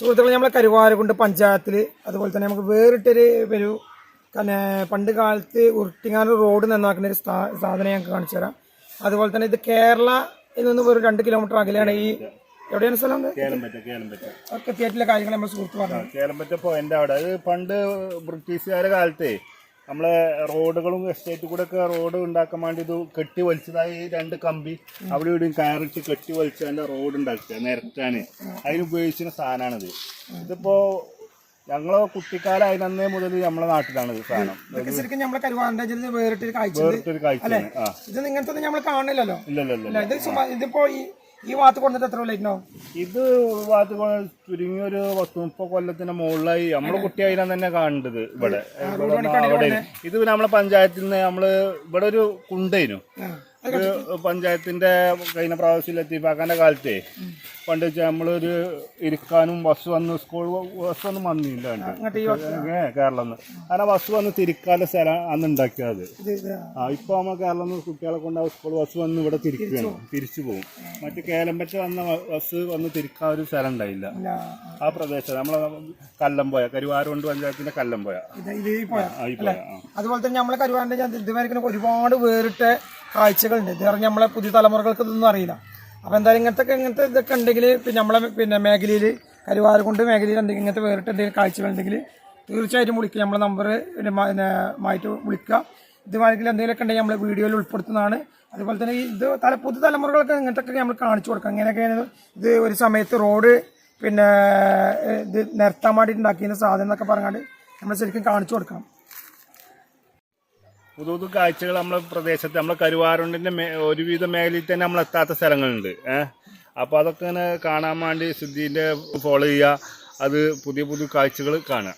സുഹൃത്തുക്കളെ നമ്മളെ കരുവാരക്കുണ്ട് പഞ്ചായത്തിൽ അതുപോലെ തന്നെ നമുക്ക് വേറിട്ടൊരു ഒരു പണ്ട് കാലത്ത് ഉരുട്ടിങ്ങാനൂർ റോഡ് നന്നാക്കുന്ന ഒരു സാധനം ഞങ്ങൾക്ക് കാണിച്ചു തരാം. അതുപോലെ തന്നെ ഇത് കേരള നിന്ന് ഒരു രണ്ട് കിലോമീറ്റർ അകലെയാണ് ഈ എവിടെയാണ് സ്ഥലം ഒക്കെ തിയേറ്ററിലെ കാര്യങ്ങൾ നമ്മൾ സുഹൃത്ത് പറഞ്ഞു കേലമ്പറ്റ പോയിന്റ് അവിടെ. അത് പണ്ട് ബ്രിട്ടീഷുകാരുടെ കാലത്തെ നമ്മളെ റോഡുകളും എസ്റ്റേറ്റ് കൂടെ ഒക്കെ റോഡ് ഉണ്ടാക്കാൻ വേണ്ടി ഇത് കെട്ടി വലിച്ചതായി രണ്ട് കമ്പി. അവിടെ ഇവിടെയും കയറിട്ട് കെട്ടി വലിച്ച് അതിന്റെ റോഡ് ഉണ്ടാക്കുക നിരത്താന് അതിന് ഉപയോഗിച്ചിരുന്ന സാധനമാണിത്. ഇതിപ്പോ ഞങ്ങളെ കുട്ടിക്കാലം അതിനന്നേ മുതൽ നമ്മളെ നാട്ടിലാണ് ഇത് സാധനം. ശരിക്കും നമ്മളെ കരുവാരന്റെ ജില്ലയിൽ വേറിട്ടൊരു കാഴ്ച ഉണ്ട്. വേറിട്ടൊരു കാഴ്ചയാണ് ആ. ഇത് ഇങ്ങനത്തെ ഒന്നും നമ്മൾ കാണില്ലല്ലോ ഇല്ലല്ലോ ഇതിപ്പോ ഈ ഭാഗത്ത് കൊണ്ടിട്ട് എത്ര ലൈറ്റിനോ ഇത് ഭാഗത്ത് ചുരുങ്ങിയ ഒരു പത്ത് മുപ്പത് കൊല്ലത്തിന്റെ മുകളിലായി നമ്മൾ കുട്ടിയായിരം തന്നെ കാണേണ്ടത് ഇവിടെ. അവിടെ. ഇത് നമ്മളെ പഞ്ചായത്തിൽ നിന്ന് നമ്മൾ ഇവിടെ ഒരു കുണ്ടേനു. പഞ്ചായത്തിന്റെ കഴിഞ്ഞ പ്രാവശ്യം ലത്തീഫാക്കാന്റെ കാലത്തെ പണ്ട് വെച്ചാൽ നമ്മളൊരു ഇരിക്കാനും ബസ് വന്ന് സ്കൂൾ ബസ് ഒന്നും വന്നില്ല കേരളം കാരണം ബസ് വന്ന് തിരിക്കാനുള്ള സ്ഥലം അന്ന് ഉണ്ടാക്കിയത് ആ. ഇപ്പൊ നമ്മൾ കേരളം നിന്ന് കുട്ടികളെ കൊണ്ട് സ്കൂൾ ബസ് വന്ന് ഇവിടെ തിരിക്കുകയാണ് തിരിച്ചു പോകും. മറ്റു കേലമ്പറ്റ വന്ന ബസ് വന്ന് തിരിക്കാൻ ഒരു സ്ഥലം ഉണ്ടായില്ല. ആ. പ്രദേശത്ത് നമ്മളെ പോയ കരുവാരുകൊണ്ട് പഞ്ചായത്തിന്റെ കല്ലം പോയ അതുപോലെ തന്നെ നമ്മളെ കരുവാരന്റെ ഇതുവരെ ഒരുപാട് വേറിട്ട കാഴ്ചകളുണ്ട്. ഇത് പറഞ്ഞാൽ നമ്മളെ പുതിയ തലമുറകൾക്ക് ഇതൊന്നും അറിയില്ല. അപ്പോൾ എന്തായാലും ഇങ്ങനത്തെ ഇങ്ങനത്തെ ഇതൊക്കെ ഉണ്ടെങ്കിൽ പിന്നെ നമ്മളെ പിന്നെ മേഖലയിൽ കരുവാരക്കുണ്ട് മേഖലയിൽ എന്തെങ്കിലും ഇങ്ങനത്തെ വേറിട്ട് എന്തെങ്കിലും കാഴ്ചകളുണ്ടെങ്കിൽ തീർച്ചയായിട്ടും വിളിക്കുക നമ്മളെ നമ്പർ പിന്നെ മായിട്ട് വിളിക്കുക. ഇതുമാതിരി എന്തെങ്കിലുമൊക്കെ ഉണ്ടെങ്കിൽ നമ്മൾ വീഡിയോയിൽ ഉൾപ്പെടുത്തുന്നതാണ്. അതുപോലെ തന്നെ ഇത് തല പുതു തലമുറകളൊക്കെ ഇങ്ങനത്തെ ഒക്കെ നമ്മൾ കാണിച്ചു കൊടുക്കാം. ഇങ്ങനെയൊക്കെയാണ് ഇത് ഒരു സമയത്ത് റോഡ് പിന്നെ ഇത് നിരത്താൻ വേണ്ടിയിട്ട് സാധനം എന്നൊക്കെ പറഞ്ഞാൽ നമ്മൾ ശരിക്കും കാണിച്ചു കൊടുക്കണം. പുതു പുതു കാഴ്ചകൾ നമ്മളെ പ്രദേശത്ത് നമ്മളെ കരുവാറുണ്ടിന്റെ മേ- ഒരുവിധ മേഖലയിൽ തന്നെ നമ്മൾ എത്താത്ത സ്ഥലങ്ങളുണ്ട്. ഏഹ് അപ്പൊ അതൊക്കെ ഇങ്ങനെ കാണാൻ വേണ്ടി സിദ്ധിന്റെ ഫോളോ ചെയ്യുക. അത് പുതിയ പുതിയ കാഴ്ചകൾ കാണുക.